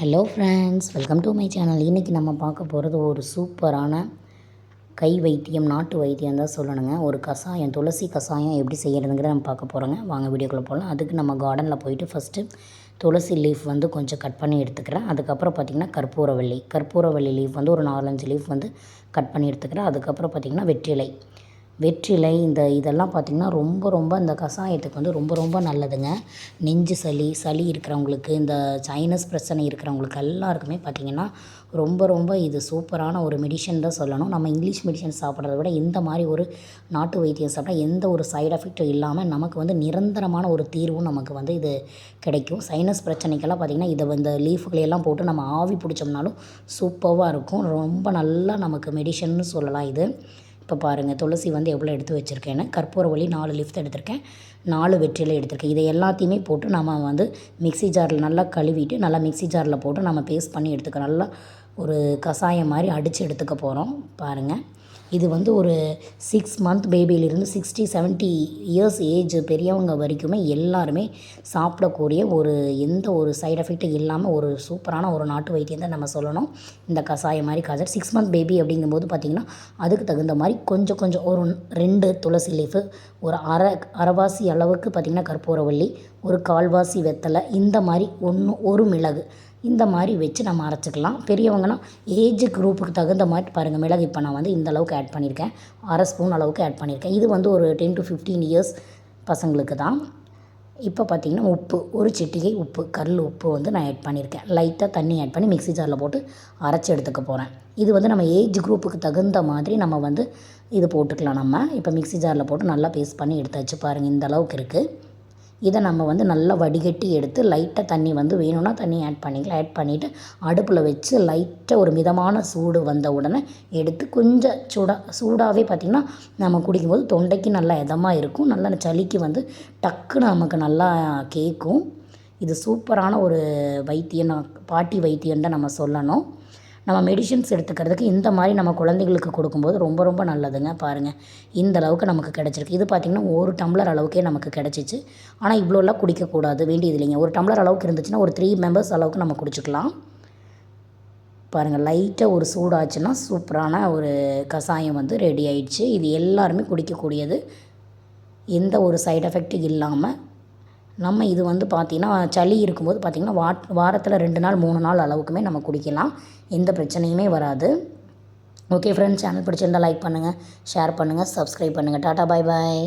Hello friends welcome to my channel இன்றைக்கி நம்ம பார்க்க போகிறது ஒரு சூப்பரான கை வைத்தியம் நாட்டு வைத்தியம் தான் சொல்லணுங்க. ஒரு கஷாயம் துளசி கஷாயம் எப்படி செய்கிறதுங்கிறத நம்ம பார்க்க போகிறோங்க வாங்க வீடியோக்குள்ளே போகலாம் அதுக்கு நம்ம கார்டனில் போயிட்டு ஃபஸ்ட்டு துளசி லீஃப் வந்து கொஞ்சம் கட் பண்ணி எடுத்துக்கிறேன். அதுக்கப்புறம் பார்த்திங்கன்னா கற்பூரவள்ளி. கற்பூரவள்ளி லீஃப் வந்து ஒரு நாலஞ்சு லீஃப் வந்து கட் பண்ணி எடுத்துக்கிறேன். அதுக்கப்புறம் பார்த்திங்கன்னா வெற்றிலை. வெற்றிலை இந்த இதெல்லாம் பார்த்திங்கன்னா ரொம்ப ரொம்ப இந்த கஷாயத்துக்கு வந்து ரொம்ப ரொம்ப நல்லதுங்க. நெஞ்சு சளி சளி இருக்கிறவங்களுக்கு இந்த சைனஸ் பிரச்சனை இருக்கிறவங்களுக்கு எல்லாருக்குமே பார்த்திங்கன்னா ரொம்ப ரொம்ப இது சூப்பரான ஒரு மெடிஷன் தான் சொல்லணும். நம்ம இங்கிலீஷ் மெடிஷன் சாப்பிட்றத விட இந்த மாதிரி ஒரு நாட்டு வைத்தியம் சாப்பிட்டா எந்த ஒரு சைடு எஃபெக்ட்டும் இல்லாமல் நமக்கு வந்து நிரந்தரமான ஒரு தீர்வும் நமக்கு வந்து இது கிடைக்கும். சைனஸ் பிரச்சனைக்கெல்லாம் பார்த்திங்கன்னா இதை இந்த லீஃபுகளையெல்லாம் போட்டு நம்ம ஆவி பிடிச்சோம்னாலும் சூப்பராக இருக்கும். ரொம்ப நல்லா நமக்கு மெடிஷன்னு சொல்லலாம் இது. இப்போ பாருங்கள் துளசி வந்து எவ்வளோ எடுத்து வச்சுருக்கேன்னு. கற்பூரவள்ளி நாலு லிஃப்ட் எடுத்திருக்கேன். நாலு வெற்றிலை எடுத்திருக்கேன். இதை எல்லாத்தையுமே போட்டு நம்ம வந்து மிக்ஸி ஜாரில் நல்லா கழுவிட்டு நல்லா மிக்ஸி ஜாரில் போட்டு நம்ம பேஸ்ட் பண்ணி எடுத்துக்க நல்லா ஒரு கஷாயம் மாதிரி அடித்து எடுத்துக்க போகிறோம் பாருங்கள் இது வந்து ஒரு சிக்ஸ் மந்த் பேபியிலிருந்து சிக்ஸ்டி செவன்ட்டி இயர்ஸ் ஏஜ் பெரியவங்க வரைக்குமே எல்லாருமே சாப்பிடக்கூடிய ஒரு எந்த ஒரு சைடு எஃபெக்ட்டும் இல்லாமல் ஒரு சூப்பரான ஒரு நாட்டு வைத்தியம் தான் நம்ம சொல்லணும். இந்த கஷாயம் மாதிரி காய்ச்சல் சிக்ஸ் மந்த் பேபி அப்படிங்கும்போது பார்த்திங்கன்னா அதுக்கு தகுந்த மாதிரி கொஞ்சம் கொஞ்சம் ஒரு ரெண்டு துளசி லீஃபு ஒரு அரை அரைவாசி அளவுக்கு பார்த்திங்கன்னா கற்பூரவள்ளி ஒரு கால்வாசி வெத்தலை இந்த மாதிரி ஒன்று ஒரு மிளகு இந்த மாதிரி வச்சு நம்ம அரைச்சிக்கலாம். பெரியவங்கன்னா ஏஜ் குரூப்புக்கு தகுந்த மாதிரி பாருங்கள் மிளகு இப்போ நான் வந்து இந்த அளவுக்கு ஆட் பண்ணியிருக்கேன். அரை ஸ்பூன் அளவுக்கு ஆட் பண்ணியிருக்கேன். இது வந்து ஒரு டென் டு ஃபிஃப்டீன் இயர்ஸ் பசங்களுக்கு தான். இப்போ பார்த்திங்கன்னா உப்பு ஒரு சிட்டிகை உப்பு கல் உப்பு வந்து நான் ஆட் பண்ணியிருக்கேன். லைட்டாக தண்ணி ஆட் பண்ணி மிக்ஸி ஜாரில் போட்டு அரைச்சி எடுத்துக்க போகிறேன் இது வந்து நம்ம ஏஜ் குரூப்புக்கு தகுந்த மாதிரி நம்ம வந்து இது போட்டுக்கலாம் நம்ம. இப்போ மிக்ஸி ஜாரில் போட்டு நல்லா பேஸ்ட் பண்ணி எடுத்தாச்சு பாருங்கள் இந்த அளவுக்கு இருக்குது இதை நம்ம வந்து நல்லா வடிகட்டி எடுத்து லைட்டாக தண்ணி வந்து வேணும்னா தண்ணி ஆட் பண்ணிக்கலாம். ஆட் பண்ணிவிட்டு அடுப்பில் வச்சு லைட்டாக ஒரு மிதமான சூடு வந்த உடனே எடுத்து கொஞ்சம் சூடாக சூடாகவே பார்த்திங்கன்னா நம்ம குடிக்கும்போது தொண்டைக்கு நல்லா இதமாக இருக்கும். நல்லா சளிக்கு வந்து டக்குன்னு நமக்கு நல்லா கேட்கும் இது சூப்பரான ஒரு வைத்தியம் பாட்டி வைத்தியம் தான் நம்ம சொல்லணும். நம்ம மெடிஷன்ஸ் எடுத்துக்கிறதுக்கு இந்த மாதிரி நம்ம குழந்தைகளுக்கு கொடுக்கும்போது ரொம்ப ரொம்ப நல்லதுங்க. பாருங்கள் இந்த அளவுக்கு நமக்கு கிடச்சிருக்கு. இது பார்த்திங்கன்னா ஒரு டம்ளர் அளவுக்கே நமக்கு கிடச்சிச்சு. ஆனால் இவ்வளோலாம் குடிக்கக்கூடாது. வேண்டியது இல்லைங்க. ஒரு டம்ளர் அளவுக்கு இருந்துச்சுன்னா ஒரு த்ரீ மெம்பர்ஸ் அளவுக்கு நம்ம குடிச்சிக்கலாம். பாருங்கள் லைட்டாக ஒரு சூடாச்சுன்னா சூப்பரான ஒரு கஷாயம் வந்து ரெடி ஆயிடுச்சு. இது எல்லாருமே குடிக்கக்கூடியது. எந்த ஒரு சைடு எஃபெக்ட்டும் இல்லாமல் நம்ம இது வந்து பார்த்திங்கன்னா சளி இருக்கும்போது பார்த்திங்கன்னா வாட் வாரத்தில் ரெண்டு நாள் மூணு நாள் அளவுக்குமே நம்ம குடிக்கலாம். எந்த பிரச்சனையுமே வராது. ஓகே ஃப்ரெண்ட்ஸ் சேனல் பிடிச்சிருந்தால் லைக் பண்ணுங்கள் ஷேர் பண்ணுங்கள் சப்ஸ்கிரைப் பண்ணுங்கள் டாட்டா பாய் பாய்